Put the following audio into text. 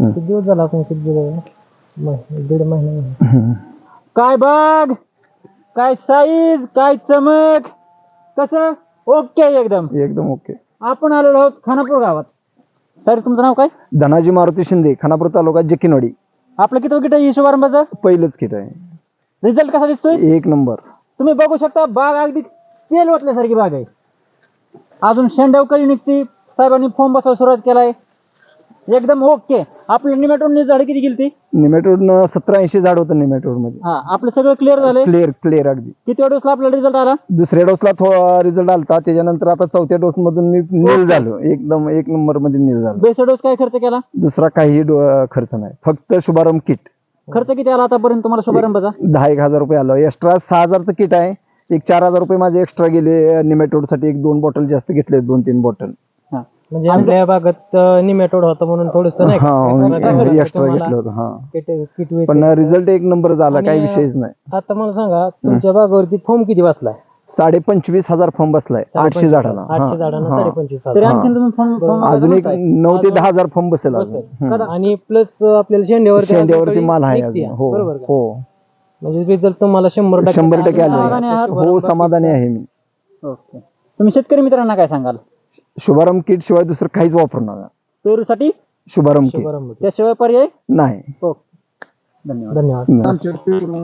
किती दिवस झाला आपण किती दिवस मह- दीड महिना झाला. काय बघ काय साईज काय चमक? कसं? ओके एकदम. एकदम ओके. आपण आलेलो आहोत खानापूर गावात. सर तुमचं नाव काय? धनाजी मारुती शिंदे खानापूर तालुका जकिनवाडी आपलं किती किट आहे? शुभारंभाचं पहिलंच किट आहे. रिझल्ट कसा दिसतोय? एक नंबर. तुम्ही बघू शकता बाग अगदी तेल वाटल्यासारखी बाग आहे. अजून शेंडाव कळी निघती. साहेबांनी फॉर्म बसायला सुरुवात केलाय. एकदम ओके. आपली निमेटोन झाड किती गेली निमेटोड सतरा ऐंशी झाड होतं निमेटोडमध्ये हा आपलं सगळं क्लिअर झालंय? क्लिअर क्लिअर अगदी. किती डोसला आपल्याला रिझल्ट आला? दुसऱ्या डोसला थोडा रिझल्ट आलता. त्याच्यानंतर आता चौथ्या डोस मधून मी नील झालो. एकदम एक नंबरमध्ये नील झालो. बेस डोस काय खर्च केला? दुसरा काही खर्च नाही. फक्त शुभारंभ किट खर्च किती आला आतापर्यंत तुम्हाला शुभारंभाचा? दहा एक हजार रुपये आलं. एक्स्ट्रा सहा हजारचं किट आहे. एक चार हजार रुपये माझे एक्स्ट्रा गेले. निमेटोडसाठी एक दोन बॉटल जास्त घेतले दोन तीन बॉटल. म्हणजे आपल्या भागात निमेटोड होता म्हणून थोडस नाही हा का? एक्स्ट्रा घेतलं होतं हा. पण रिझल्ट एक नंबर झाला काही विषयच नाही. आता मला सांगा तुमच्या बागावरती फोम किती बसलाय? साडे पंचवीस हजार फॉर्म बसलाय आठशे झाडाला. आठशे झाडांना. साडे पंचवीस तरी हजार. आणखीन तुम्ही फोन फोन अजून एक नऊ ते दहा हजार फॉर्म बसेल अजून. हम्म. आणि प्लस आपल्याला शेंड्यावरती माल आहे निघतीये. अजून. हो बरोबर का? हो. म्हणजे रिझल्ट तुम्हाला शंभर टक्के शंभर टक्के समाधानी आहात? आले हो समाधानी आहे मी. ओके. तुम्ही शेतकरी मित्रांना काय सांगाल? शुभारंभ किट शिवाय दुसरं काहीच वापरू नका. पेरूसाठी शुभारंभ किट. शुभारंभ. त्याशिवाय पर्याय? नाही. ओके. धन्यवाद. धन्यवाद.